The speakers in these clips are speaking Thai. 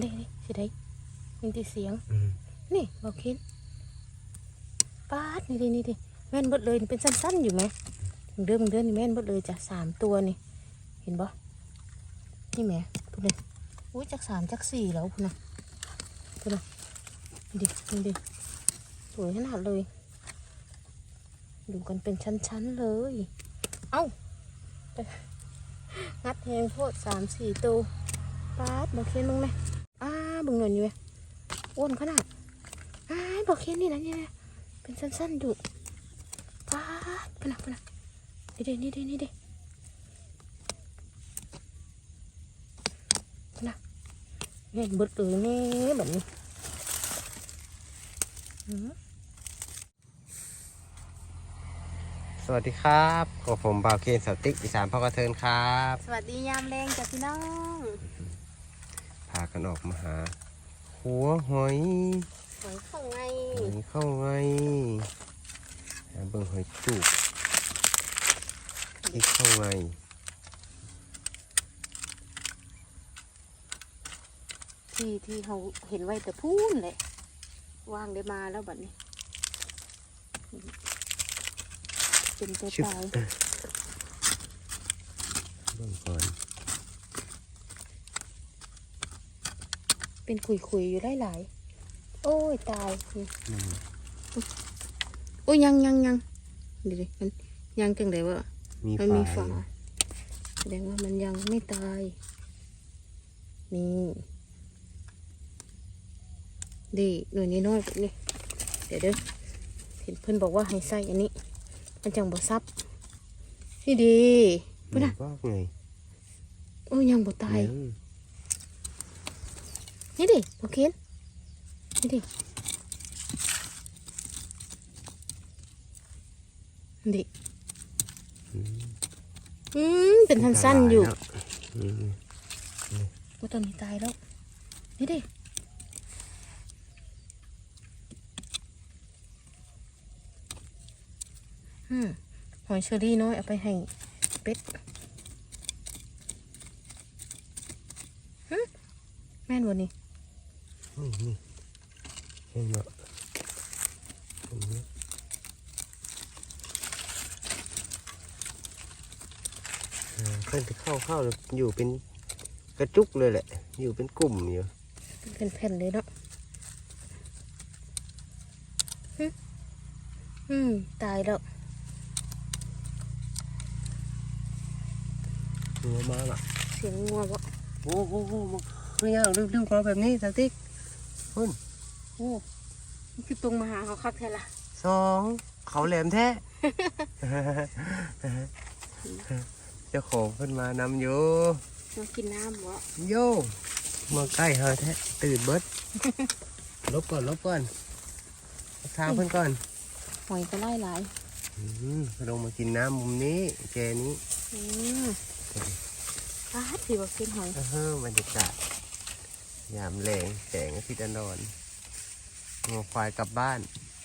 นี่นี่สิได้ยินแต่เสียง อืมนี่บอกคิดปาดนี่ดินี่ดิแม่นเบดเลยนี่เป็นสั้นๆอยู่ไหมถึงเดือนถึงเดือนนี่แม่นเบดเลยจากสามตัวนี่ เห็นบ่นี่แหม่พูดเลยอุ้ยจากสามจากสี่แล้วพูดนะพูดนะนี่ดินี่ดิสวยขนาดเลย ดูกันเป็นชั้นๆเลย เอ้างัดแหงโพดสามสี่ตัวปาดบอกเคียนมึงไหมอ้าเบึงหน่อยอยู่ไหมอ้วนขนาดอ้ายบอกเคียนนี่นะเนี่ยเป็นสั้นๆอยู่ปาดพนักพนักนี่ดินี่ดินี่ดิพนักเห็นเบิดเลยแน่แบบนี้อืมสวัสดีครับกับผมบ่าวเคนสติ๊กอีสานพ่อกระเทินครับ สวัสดียามแรงจ้ะพี่น้อง พากันออกมาหา หัวหอยหอยของไงหอยเข้าไงหาเบิ่งหอยจูบที่เข้าไงที่ที่เขาเห็นไว้แต่พูนเลยว่างได้มาแล้วบัดนี้ เป็นตัวชึบตายเบิ่งก่อน เป็นขุยขุยๆอยู่หลายๆโอ้ยตายนี่นี่โอ้ยยังยังยังเดี๋ยวดิมันยังจังไดวะมีมันมีฝาฝาแสดงว่ามันยังไม่ตาย นี่ดีหน่วยนี้น้อยกว่านี่เดี๋ยวเด้อเห็นเพื่อนบอกว่าให้ใส่อันนี้ มันจังบ่ซับนี่ดีมีบอกไงโอ้ยยังบ่ตายยัง นี่ดิโอเคนี่ดินี่ดิอืมอืมเป็นสั้นๆอยู่แล้วอืมว่าตอนนี้ตายแล้ว นี่ดิอืมหอยเชอรี่น้อยเอาไปให้เป็ดหึแม่นวันนี้ นี่นี่เห็นไหมเห็นไหมเพิ่อนจะเข้าเข้าอยู่เป็นกระจุกเลยแหละ อยู่เป็นกลุ่มอยู่เป็นแผ่นเลยเนาะอืม ตายแล้วหัวมาละเสียงงัววะโอ้โหโอ้โหไม่ยากเรื่องๆของแบบนี้สติ๊ก คุณโอ้มันคือตรงมาหาเขาคักแท้ละสองเขาแหลมแท้เจ้าของเพิ่นมานำอยู่มากินน้ำวะโยมาใกล้เฮาแท้ตื่นเบิดลบก่อนลบก่อนลบทางเพิ่นก่อนหอยก็ไล่หลายอืมลงมากินน้ำมุมนี้แกนี้อืมอ้าถือว่ากินหอยเออบรรยากาศ ยามแรงแสงอาทิตย์อนอนงัวควายกลับบ้าน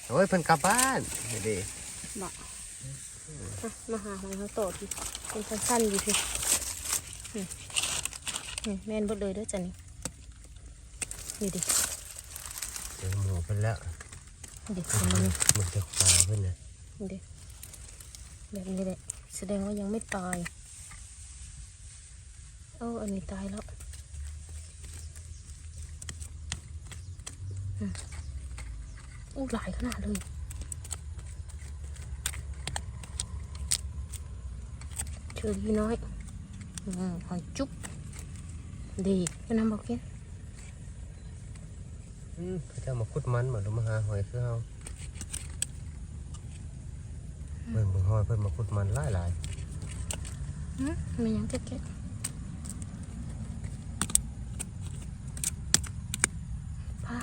โอ้ยเพิ่นกลับบ้านเดี๋ยวดิบอกอะมาหาหอยเขาต่อทีเป็นสั้นๆอยู่ทีนี่นี่แม่นเบดเลยเด้อจ้ะนี่นี่ดิเจอหมูเพิ่นแล้วนี่ดิเป็นมันมันจะควาเพิ่นนะนี่ดิแบบนี้แหละแสดงว่ายังไม่ตายเอออันนี้ตายแล้ว อืมอู้หลายขนาดเลยเชอรี่น้อยอืมหอยจุ๊บดีก็นำบอกกินอืมเขาจะมาขุดมันมาดูมาหาหอยคือเฮาเบิ่งเบิ่งหอยเพิ่นมาขุดมันหลายหลายอืมมันยังแก๊ก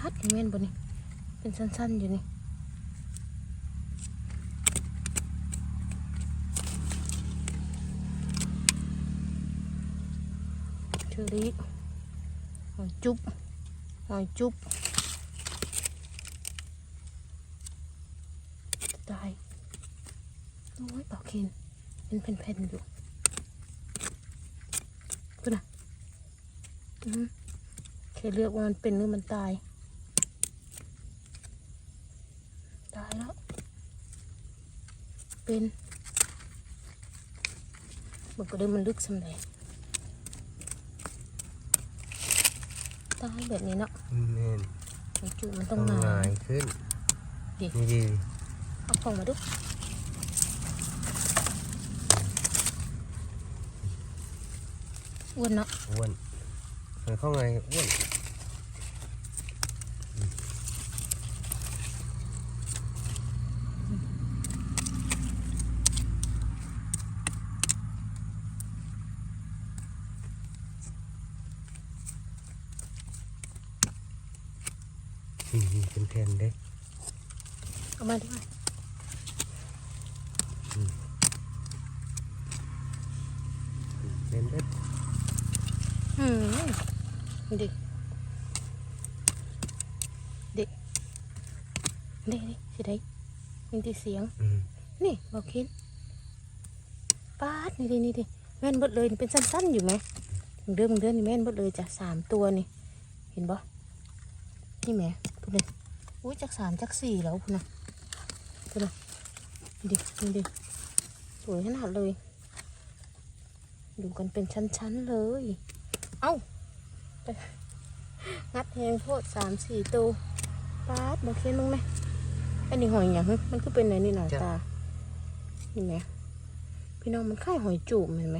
ๆพาดเมนบนนี่เป็นสั้นๆอยู่นี่เชอรี่หอยจุ๊บหอยจุ๊บตายโอ้ยปล่าเคนเป็นแผ่นๆอยู่คุณอะอือเคค่เลือกว่ามันเป็นหรือมันตาย ตายแล้ว เป็นมันก็ได้มันลึกสำเร็จตายแบบนี้เนาะแม่นมันจุมันต้ต้อองงหนาหงายขึ้นดินี่ดีเอาของมาดูอ้วนเนาะอ้วนมันเข้าไงอ้วนนี่นี่เป็นแผ่นเด้ เอามาดีกว่า เป็นเด้ อืมดิดิดิดิสิได้ ยินที่เสียง อืมนี่บอกคิดป้าดนี่ดินี่ดิแม่นเบดเลยนี่เป็นสั้นๆอยู่ไหมมึงเดินมึงเดินนี่แม่นเบดเลยจ้ะสามตัวนี่ เห็นบ่นี่แหม่พูดเลยอุ้ยจากสามจากสี่แล้วพูดนะพูดนะนี่ดินี่ดิสวยขนาดเลย ดูกันเป็นชั้นๆเลย เอ้าไปงัดแหงโพดสามสี่ตัวป้าดบอกคิดมึงไหม อันนี้หอยอย่างฮึมันคือเป็นอะไรนี่หนาตาเห็นไหมพี่น้องมันคล้ายหอยจูบเห็นไหม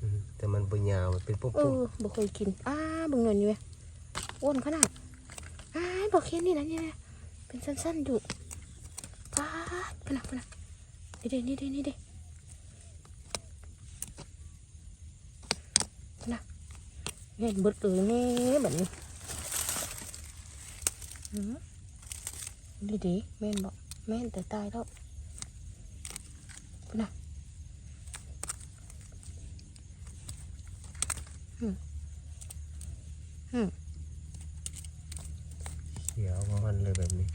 อืมแต่มันบนยาวมันเป็นปุ๊บเอปุ๊บอบ่เคยกินอ้าเบิ่งหน่อยนี่ไหมอ้วนขนาดอ้าบอกเคนนี่นะนี่นะเป็นสั้นๆอยู่ป้าดพะนักพะนักนี่เด้นี่เด้นี่เด้พะนักเห็นเบิดเลยแนี่แบบนี้อืม ดีดีๆแม่นบอกแม่นแต่ตายแล้วพะนักเขียวของมันเลยแบบนี้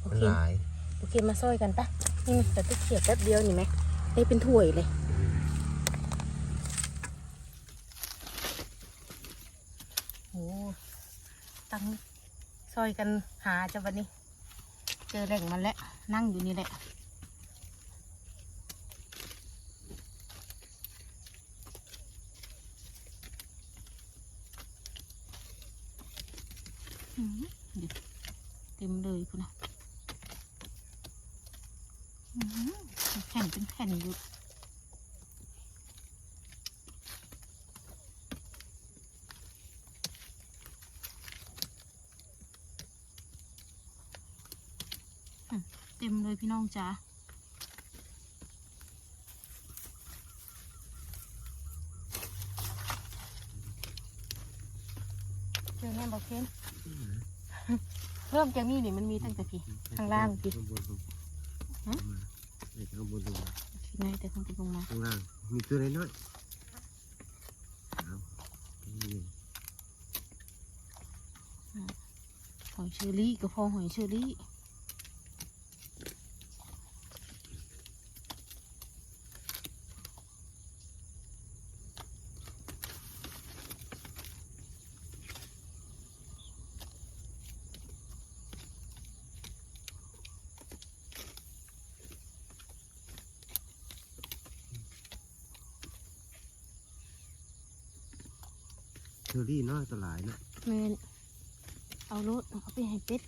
โอมันเคหลายโอเคมาซอยกันปะนี่ไงแต่ตุ๊กเขียบแป๊บเดียวนี่ไหมได้เป็นถ้วยเลยโอ้ตั้งซอยกันหาจะวันนี้เจ อแหล่งมันแล้วนั่งอยู่นี่แหละอืมดิเต็มเลยคุณนะอืมเป็นแผ่นเป็นแผ่นอยู่อืมเต็มเลย พี่น้องจ๋าเจอแม่บอกเคนเริ่มจากนี่นี่มันมีตั้งแต่พี่ข้างล่างพี่ข้างบนลงฮะมาเด็กข้างบนลงมาไงแต่ข้างบนลงมาข้างล่างมีตัวน้อยๆเอานี่หอยเชอรี่ก็พอหอยเชอรี่ เชอรี่น้อยตัวหลายเนาะแมนเอารถเอาไปให้เป็ด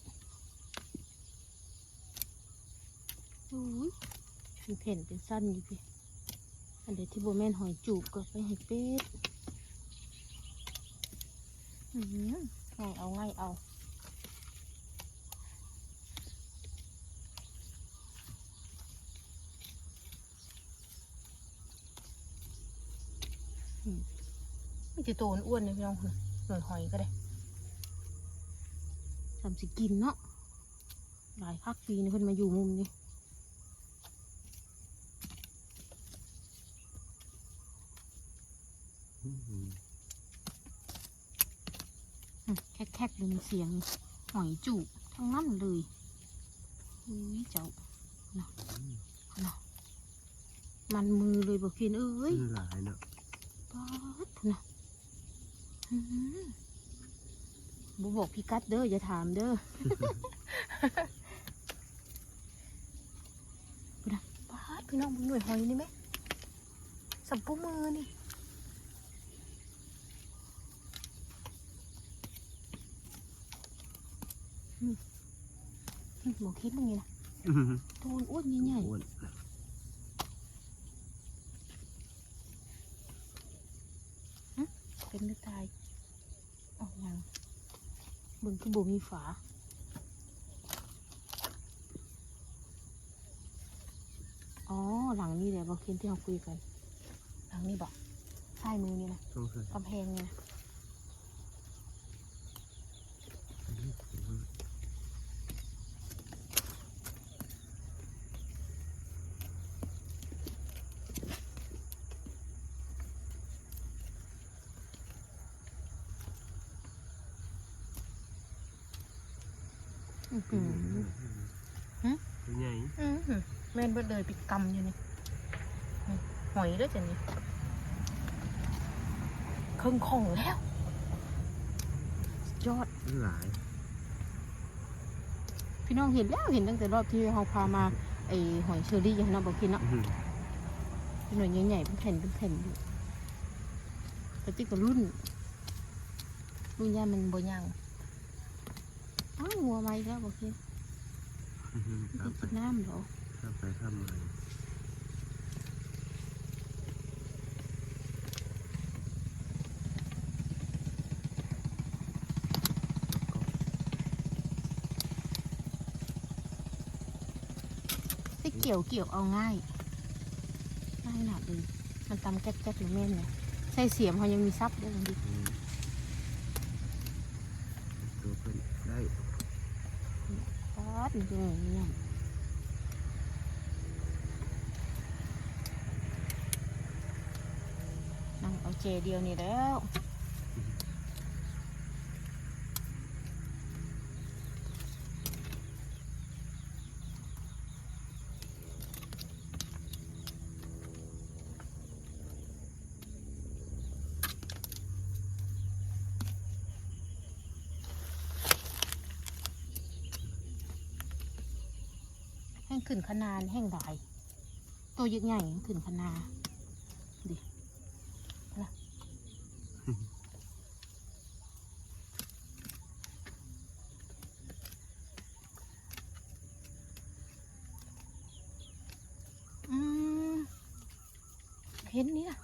อุ้ยเป็นแผ่นเป็นสั้นอยู่พี่อันเดียวที่โบแมนหอยจูบก็ไปให้เป็ดอือหือง่ายเอาง่ายเอา ม่จะโตนอ้วนเลยพี่น้องคุณหน่อยหอยก็ได้ทำสิกินเนาะหลายพักปีนี่เพิ่นมาอยู่มุมนี้อืมอืมแคกๆเลยมีเสียง หอยจูบทั้งนั้นเลยอุ้ยเจ้านะนะมันมือเลยบอกเพียนเอ้ยมันหลายเนาะป๊าดนะอื้อหือ บ่บอกพี่กัดเด้ออย่าถามเด้อพูดนะปาดพี่น้องมึงหน่วยหอยนี่ไหมสับปูมือนี่อืมอืมบอกคิดมึงไงนะตัวอ้วนๆใหญ่อ้วนๆเป็นหรือตายเออกยัง มึงคือบ่มีฝาอ๋อหลังนี้แหละบอกคิดที่เราคุยกัน หลังนี้บอกซ้ายมือนี่นะต้องใส่กำแพงนี่นะ อื้อหือ ตัวใหญ่อื้อหือแม่นเบิดเลยปิดกำอยู่นี่นี่หอยด้วยจ้ะนี่เครื่องของแล้วสุดยอดหลาย พี่น้องเห็นแล้วเห็นตั้งแต่รอบที่เราพามาไอหอยเชอรี่ยังน้องบอกกินเนาะเป็นหน่วยใหญ่ๆเป็นแผ่นเป็นแผ่นอยู่แต่ติ๊กกับรุ่นรุ่นยามันบ่ยัง อ้าวงัวมาอีกแล้วบอกกินครัไม่บไปกินน้ำเหรอครับไปทำอะไรที่เกี่ยวเกี่ยวเอาง่ายง่ายหนาดเลยมันตำแก๊กๆหรือแม่นเนี่ยใส่เสียมเขายังมีซับด้วยลองดิอืมตัวเป็นได้ ป๊าดมันเป็นอย่างนี้เนี่ยนั่งเอาเจเดียวนี่แล้ว แห้ง ขึ้นขนาดแห้งหลายตัวยึกใหญ่แห้งขึ้นขนาดดินะอืมเห็นนี่นะ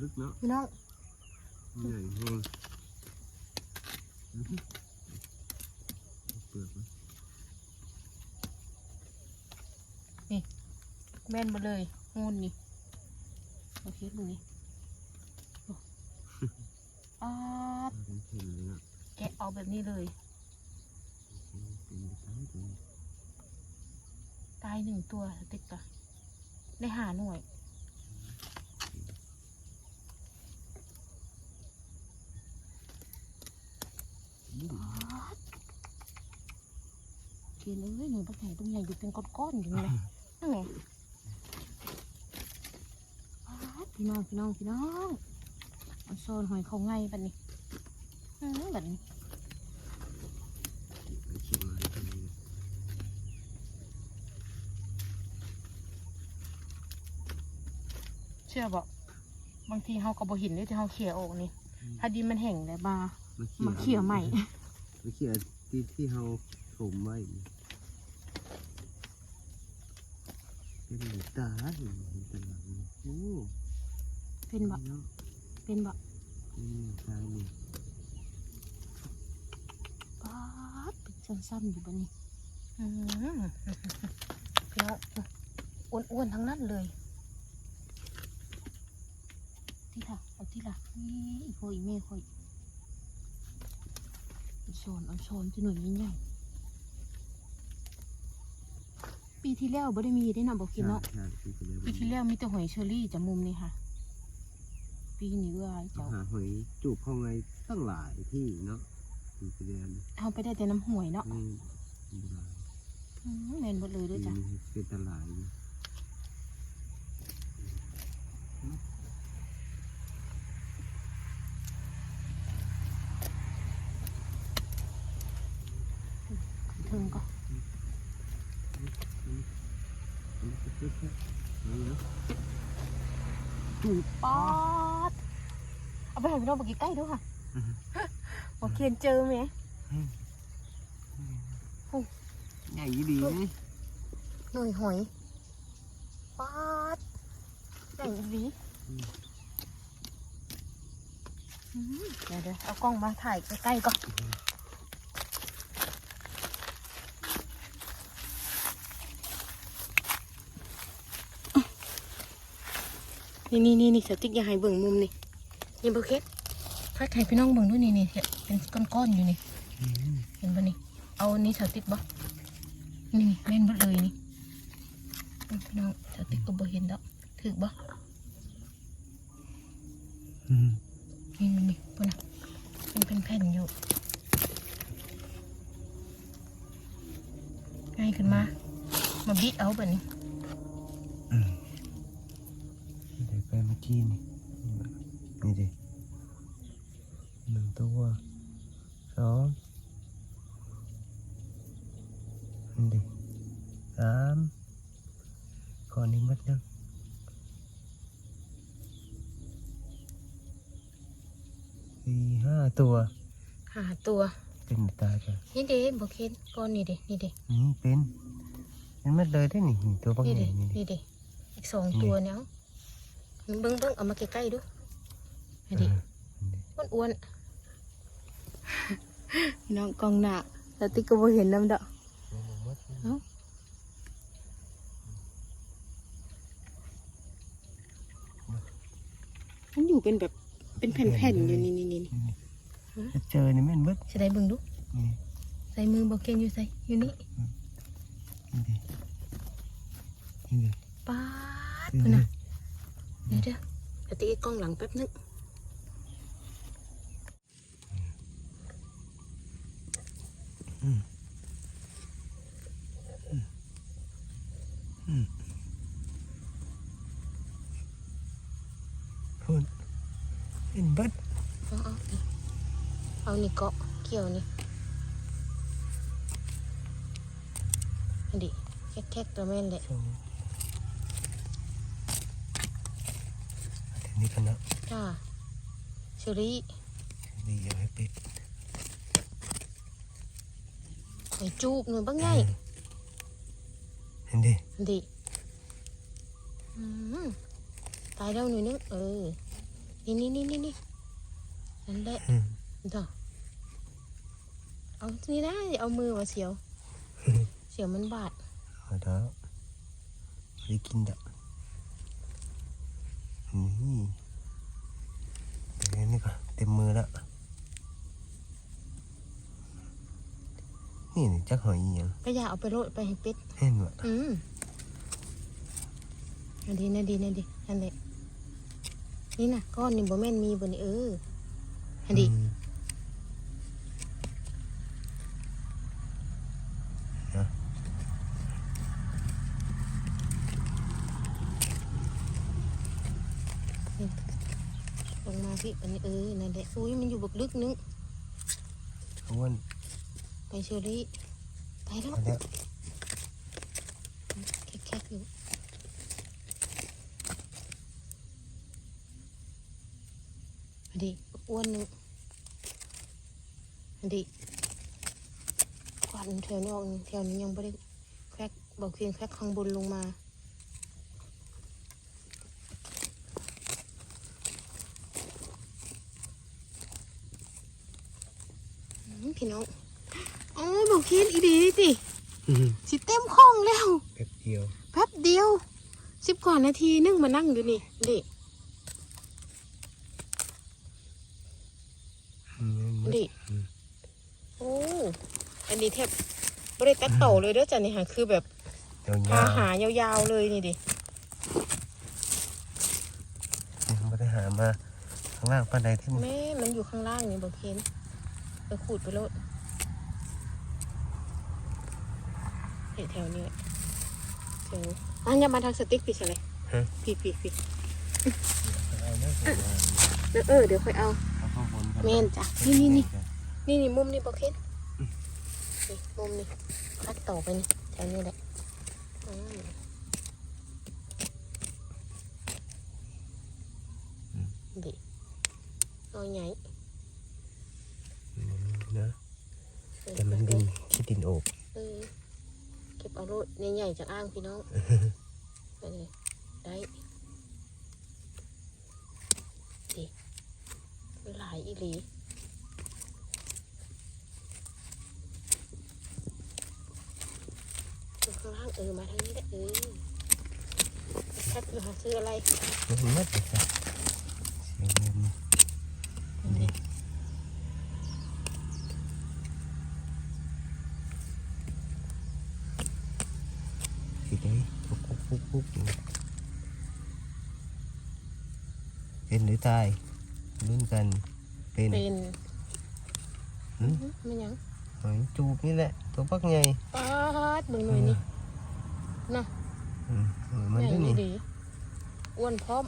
ลึกเนาะพี่น้อง ใหญ่แห้งอื้อหือเปลือกมัน แม่นมาเลยงูนี่โอเคดูนี่โอ้อาดเป็นเห็นเลยเนาะแกะเอาแบบนี้เลย ตายหนึ่งตัวติ๊กตะได้หาหน่วยอื้อเกินเอ้ยหนูปักใหญ่ตรงใหญ่อยู่เป็นก้อนๆอยู่นี่เลยนั่นไงป๊าด พี่น้องพี่น้องพี่น้องเอาโซนหอยเขาไงบัดนี้อืมบัดนี้ไปเขียนอะไรกันเนี่ยเชื่อบอกบางทีเขาก็บ่เห็นเลยที่เขาเขี่ยออกนี่ถ้าดินมันแห้งแล้วมามาเขี่ยใหม่มาเขี่ยที่ที่เราถมไว้นี่เป็นหมูตาเห็นเห็นแตหลังนี่โอ้ เป็นบ่เนาะเป็นบ่เป็นหมูตานี่ป๊าดเป็นสั้นๆอยู่บัดนี้อืมพี่น้องอ้วนๆทั้งนั้นเลย ที่ละเอาที่ละนี่อีโคอีเม่คอยเอาโซนเอาโซนที่หน่วยใหญ่ๆปีที่แล้วบ่ได้มีได้นำบอกกินเนาะใช่ใช่ปีที่แล้วปีที่แล้วมีแต่หอยเชอรี่จากมุมนี่ค่ะ ปีนี้เอื้เจ้าหาหอยจูบเข้าไงตั้งหลายที่เนาะอยู่เรียนเอาไปได้แต่น้ำห่วยเนาะเหนื่นหมดเลยด้วยจ้ะปีาเป็นตลาดถึงก็จูบป้า เอาไปให้พี่น้องบอกใกล้ๆด้วยค่ะบอกเคียนเจอไหมใหญ่ดีนะหน่วยหอยปอดใหญ่ดีอืมเดี๋ยวเดี๋ยวเอากล้องมาถ่ายใกล้ๆก่อนนี่นี่นี่นี่สติ๊กอย่าให้เบิ่งมุมนี่ นี่โบเคสถ้าใครพี่น้องเบิ่งด้วยนี่นี่เห็นเป็นก้อนๆอยู่นี่เห็นปะนี่เอาอันนี้สติ๊กบ่นี่นี่แม่นเบดเลยนี่อืมพี่น้องสติ๊กก็บ่เห็นดอกถือบ่นี่นี่นี่ปุ่นน่ะมันเป็นแผ่นอยู่ง่ายขึ้นมา มาบิดเอาแบบนี้ เดี๋ยวไปเมื่อกี้นี่นี่ดิหนึ่ง ตัวสองนี่ดิสามก่อนนี้มัดยังสี่ห้าตัวหาตัวเป็นตายไปนี่เด้บ่เห็นก้อนนี่เด้นี่เด้นี่เป็นเป็นมัดเลยได้นี่นี่ตัวบางนี่ใหเด้ญ่นี่ดินี่เด้อีกสองตัวเนี่ยเอาเบิ่งเบิ่งเอามาใกล้ๆดูนี่ดิอ้วนอ้วนๆพี่ น้องกองหนักแต่ติ๊กก็บ่เห็นน้ำดอกเอ้ามันอยู่เป็นแบบเป็นแผ่นๆอยู่นี่นี่นี่จะเจอนี่แม่นเบิดจะได้เบิ่งดูนี่ใส่มือบอกเกนอยู่ใส่อยู่นี่นี่ดินี่ดิป๊าดนี่พุ่นดิน่ะเดี๋ยวเดี๋ยวเดี๋ยวติ๊กกล้องหลังแป๊บนึง พุ่นเห็นเบิด เอาเอานี่เอานี่ เกาะเกี่ยวนี่อันดิแคกๆตัวแม่นแหละสองทีนี้กันนะจ้าเชอรี่นี่ยังให้ปิดไอ้จูบหน่อยบ้างไงเห็นดิดิอืมตายแล้วหน่อยนึงเออ นี่นี่นี่นี่นี่นั่นแหละอืมต่อ เอานี่ได้เอามือมาเสียว เสียวมันบาดเอาเด้อได้กินดอกนี่เดี๋ยวนี้ก็เต็มมือแล้วนี่นี่จักหอยอีหยังก็อย่าเอาไปโรดไปให้เป็ดเห็นบ่อืมอันดีนะดีนะดีอันเด็นี่นะก้อนนี่บ่แม่นมีบ่นี่เอออันดี อืมนะ ลงมา พี่อันนี้เออนั่นแหละอุ้ยมันอยู่บักลึกนึงอ้วนไปเชอรี่ไปแล้วเอาแล้วแค่ๆอยู่อันดีอ้วนหนึงอันดีกวาดแถวนี้ออกแถวนี้ยังไม่ได้แควกบอกเพียงแควกข้างบนลงมาอืมพี่ น้องอ๋อบอกเพียงอีดีนี่ติอืมสิเต็มห้องแล้วแป๊บเดียวแป๊บเดียวสิบกว่านาทีนึงมานั่งอยู่นี่ดิอืมมันดิอืมโอ้อันนี้แทบบริตัดต่อเลยเด้อจ้ะนี่ค่ะคือแบบยาวหาๆหายาวๆเลยนี่ดิไม่ได้หามาข้างล่างปานใดที่มันแม่มันอยู่ข้างล่างนี่บอกเห็น ไปขูดไปโลดเห็นแถวนี้แหละแถวอันอย่ามาทางสติ๊กพี่ใช่ไหมพี่พี่พี่เอาเนื้อหัวมาเดี๋ยวเออเดี๋ยวค่อยเอาเอาข้างบนก่อนแม่นจ้ะนี่นี่นี่นี่นี่มุมนี่บอกเห็นนี่มุมนี่คัดต่อไปนี่แถวนี้แหละอืมดิน้อยใหญ่ นะแต่มัน ตินโอบเออเก็บเอาโลดใหญ่ๆจากอ้างพี่น้อง ไปเลยได้ดิหลายอีหลีอยู่ข้างล่างเออมาทางนี้ได้เออชัดอยู่หาซื้ออะไร มันมืดเลยจ้ะเสียงลม นี่ สิได้ปุ๊บ ปุ๊บปุ๊บปุ๊บอยู่เป็นหรือตายรุ่นกัน เป็นเป็นหืมมันหยังหอยจูบนี่แหละ ตัวปักใหญ่ปาดเบิ่งหน่อยนี่นะอืมเออมันใหญ่ด้วยนี่ดีอ้วนพร้อม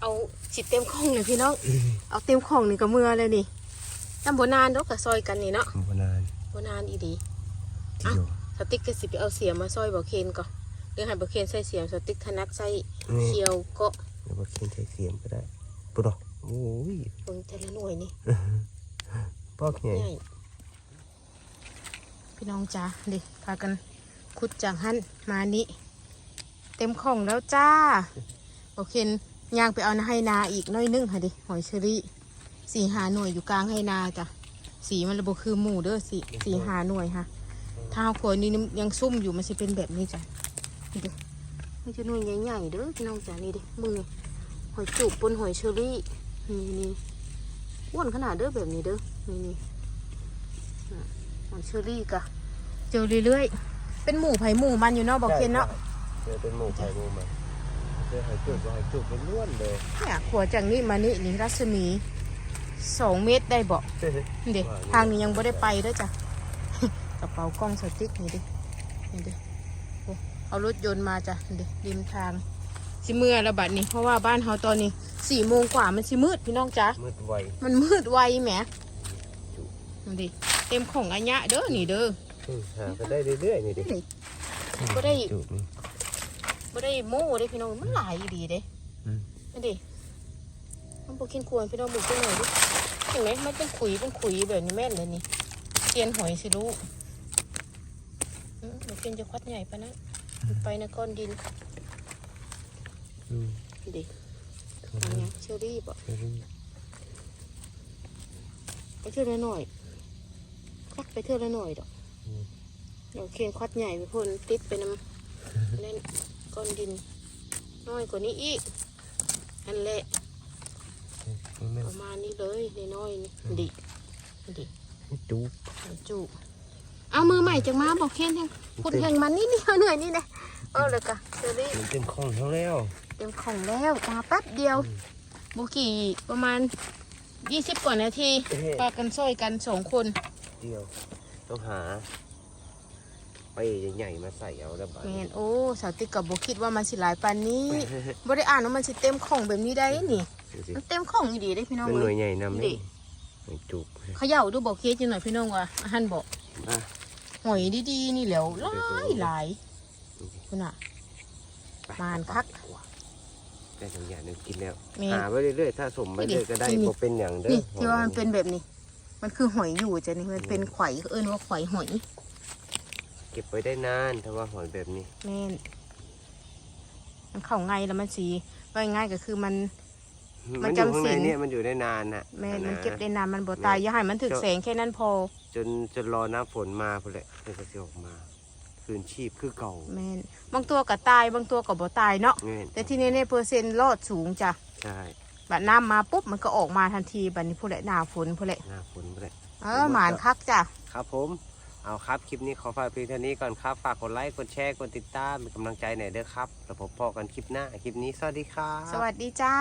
เอาสิเต็มข้องเลยพี่น้อง เอาเต็มของนี่ก็เมื่อเลยนี่ตำบนานดอกกับซอยกันนี่เนาะคือพนานบนานอีดีเดียวส ติ๊กก็สิไปเอาเสียมมาซอยบ่เคนก่อนเรื่องให้บ่เคนใส่เสียมสติ๊กถนัดใส่นี่เคียวก็เดี๋ยวว่าเขียนใช้เสียมก็ได้ปุ๊ดอกโอ้ยเบิ่งแต่ละหน่วยนี่ปักใหญ่ใหญ่พี่น้องจ้าดิพากันขุดจากหันมานี่เต็มของแล้วจ้าบ่เคนย่างไปเอาให้นาอีกหน้อยนึงค่ะดิหอยเชอรี่สี่หาหน่วยอยู่กลางให้นาจ้ะสีมันระบบคือหมูเด้อสีสี่หาหน่วยค่ะ ถ้าเอาขวดนี้ยังซุ่มอยู่มันจะเป็นแบบนี้จ้ะนี่ดิมันจะหน่วยใหญ่ๆเด้อพี่น้องจ้ะนี่ดิมือนี่หอยจูบปนหอยเชอรี่นี่นี่อ้วนขนาดเด้อแบบนี้เด้อนี่นี่อะหอยเชอรี่กะเจอเรื่อยๆเป็นหมูไผ่หมูมันอยู่เนาะบอกเคนเนาะเจอเป็นหมูไข่หมูมันเจอหอยจูบก็หอยจูบเป็นล้วนเลยเนี่ยขวดจากนี้มานี่นี่รัศมีสองเมตรได้บอกนี่ดิทางนี้ยังไม่ได้ไปเด้อจ้ะ กระเป๋ากล้องสติ๊กนี่ดินี่ดิโอ้เอารถยนต์มาจ้ะนี่ดิริมทางสิเมื่อระบัดนี่เพราะว่าบ้านเฮาตอนนี้สี่โมงกว่ามันสิมืดพี่น้องจ๊ะมืดไวมันมืดไวแหมนี่ดิเต็มของอัญญะเด้อนี่เด้ออืมหาก็ได้เรื่อยๆนี่ดินี่ก็ได้จูบนี่บ่ได้โม่เด้พี่น้องมันหลายดีเด้อืมนี่ดิมันบ่กินควรพี่น้องบุกไปหน่อยดิเห็นไหมมันเป็นขุยเป็นขุยแบบนี้แม่นเลยนี่เตียนหอยสิรู้อื มมันเป็นจะควัดใหญ่ปะนะมันไปในก้อนดินอืมนี่ดิโถ่อันเนี้ยเชอรี่บ่เชอรี่ไปเทื่อละหน่อยควัดไปเทื่อละหน่อยดอกเดี๋ยวเคียงควัดใหญ่ไปพ่นติดไปน้ำนั่นก้อนดิน น้อยกว่านี้อีกอันแหละนี่แม่นประมาณนี้เลยน้อยๆนี่ดิดิจูบจูบ เอามือใหม่จากมาบอกเคนแทงพูดแทงมันนี่นี่เหนื่อยนี่นะเออเลยกะเชอรี่มันเต็มของเขาแล้วเต็มของแล้วมาแป๊บเดียวบุกี่ประมาณยี่สิบกว่านาทีปากันซ้อยกันสองคนเดียวต้องหาไปใหญ่ๆมาใส่เอาแล้วบ้าแมนโอ้สาวติ๊กกับโบคิดว่ามันสิหลายปานนี้บ่ได้อ่านว่ามันสิเต็มของแบบนี้ได้นี่ดูสิมันเต็มของอยู่ดีได้พี่น้องเป็นหน่เลวยยใหญ่นำดินี่หน่วยจูบเขย่าดูบอกเคสอยู่หน่อยพี่น้องว่าอาหันบอกอะ หอยดีๆนี่แหล้วหลายหลายคุณอะไปมานคัก ได้ทั้งอย่างหนึงกินแล้วแม่นหาไปเรื่อยๆถ้าสมไปนี่ดิเรื่อยก็ได้นี่ บ่เป็นอย่างเด้อนี่ที่ว่ามันเป็นแบบนี้ มันคือหอยอยู่จ้ะนี่มันเป็นไข่เอิ้นว่าไข่หอยเก็บไว้ได้นานถ้าว่าหอยแบบนี้ แม่นมันเข้าไงแล้วมันสีว่าง่ายก็คือมัน มัมันนอยู่ข้างจำศีในลเนี่ยมันอยู่ได้นานน่ะแม่นมันะเก็บได้นานมันบ่ตายอย่าให้มันถึกแสงแค่นั้นพอ จนจนรอน้ำฝนมาพุ่นแหละมันก็จะออกมา คืนชีพคือเก่าแม่นบางตัวก็ตายบางตัวก็บ่ตายเนาะแม่นแต่ที่นี่เนี่ยเปอร์เซ็นต์รอดสูงจ้ะใช่บัดน้ำมาปุ๊บมันก็ออกมาทันทีบัดนี้ผู้ใดหน้าฝนผู้ใดหน้าฝนพุ่นแหละ เออหมานคักจ้ะ ครับผม เอาครับ คลิปนี้ขอฝากเพียงเท่านี้ก่อนครับ ฝากกดไลค์ กดแชร์ กดติดตาม เป็นกำลังใจหน่อยเด้อครับ แล้วพบพอกันคลิปหน้า คลิปนี้สวัสดีครับ สวัสดีจ้า